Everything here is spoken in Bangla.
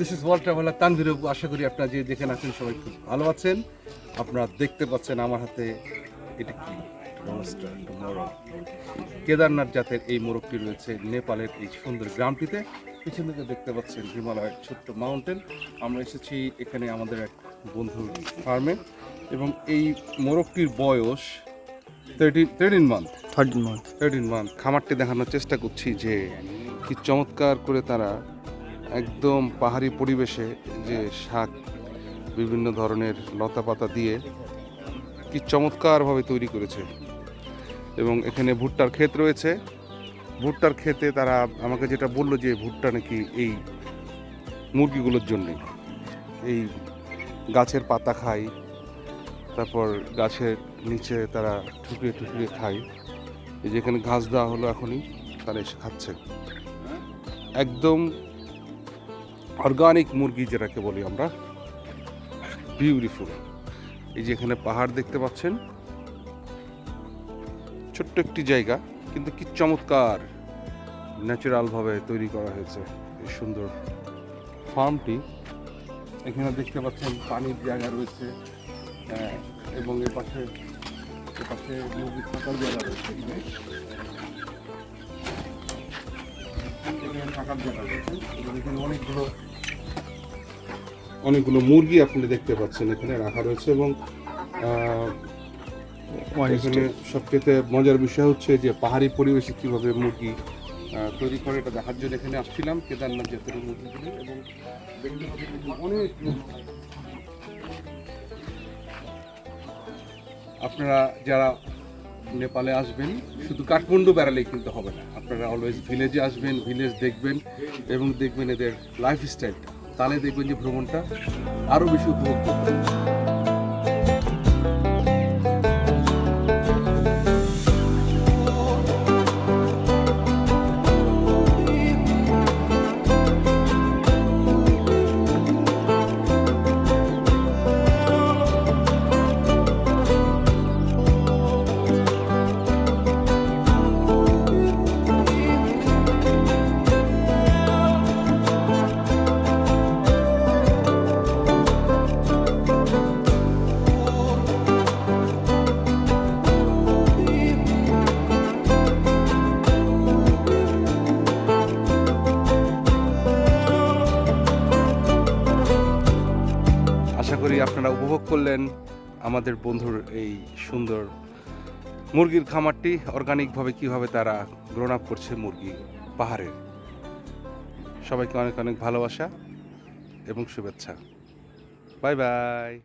দিস ইজ ওয়াল ট্রাভেলার আশা করি আপনারা যে যেখানে আছেন সবাই খুব ভালো আছেন। আপনারা দেখতে পাচ্ছেন আমার হাতে এটা কি। কেদারনাথ জাতের এই মোরগটি রয়েছে নেপালের এই সুন্দর গ্রামটিতে। পিছন দিকে দেখতে পাচ্ছেন হিমালয়ের ছোট্ট মাউন্টেন আমরা এসেছি এখানে আমাদের এক বন্ধুর ফার্মে এবং এই মোরগটির বয়স thirteen thirteen month thirteen month thirteen month খামারটি দেখানোর চেষ্টা করছি যে কি চমৎকার করে তারা একদম পাহাড়ি পরিবেশে যে শাক বিভিন্ন ধরনের লতা পাতা দিয়ে কি চমৎকারভাবে তৈরি করেছে। এবং এখানে ভুট্টার ক্ষেত রয়েছে। ভুট্টার খেতে তারা আমাকে যেটা বলল যে ভুট্টা নাকি এই মুরগিগুলোর জন্যে। এই গাছের পাতা খায়, তারপর গাছের নিচে তারা ঠুকরিয়ে ঠুকরিয়ে খায়। যেখানে ঘাস দেওয়া হলো এখনই, তারা এসে খাচ্ছে। একদম অর্গানিক মুরগি যেটাকে বলি আমরা বিউটিফুল এই যে এখানে পাহাড় দেখতে পাচ্ছেন, ছোট্ট একটি জায়গা, কিন্তু কি চমৎকার! ন্যাচারালভাবে তৈরি করা হয়েছে এই সুন্দর ফার্মটি। এখানে দেখতে পাচ্ছেন পানির জায়গা রয়েছে এবং এ পাশে এ পাশে মুরগি থাকার জায়গা রয়েছে। এখানে থাকার জায়গা রয়েছে এবং এখানে অনেকগুলো অনেকগুলো মুরগি আপনি দেখতে পাচ্ছেন এখানে রাখা রয়েছে এবং এখানে সবচেয়ে মজার বিষয় হচ্ছে যে পাহাড়ি পরিবেশে কীভাবে মুরগি তৈরি করে এটা দেখার জন্য এখানে আসছিলাম, কেদারনাথ মুরগিগুলো এবং অনেক আপনারা যারা নেপালে আসবেন, শুধু কাঠমান্ডু বেড়ালেই কিন্তু হবে না। আপনারা অলওয়েজ ভিলেজে আসবেন ভিলেজ দেখবেন এবং দেখবেন এদের লাইফস্টাইলটা তাহলে দেখবেন যে ভ্রমণটা আরও বেশি উপভোগ করবেন। করি, আপনারা উপভোগ করলেন আমাদের বন্ধুর এই সুন্দর মুরগির খামারটি অর্গানিকভাবে কীভাবে তারা গ্রোন আপ করছে মুরগি পাহাড়ের সবাইকে অনেক অনেক ভালোবাসা এবং শুভেচ্ছা। Bye bye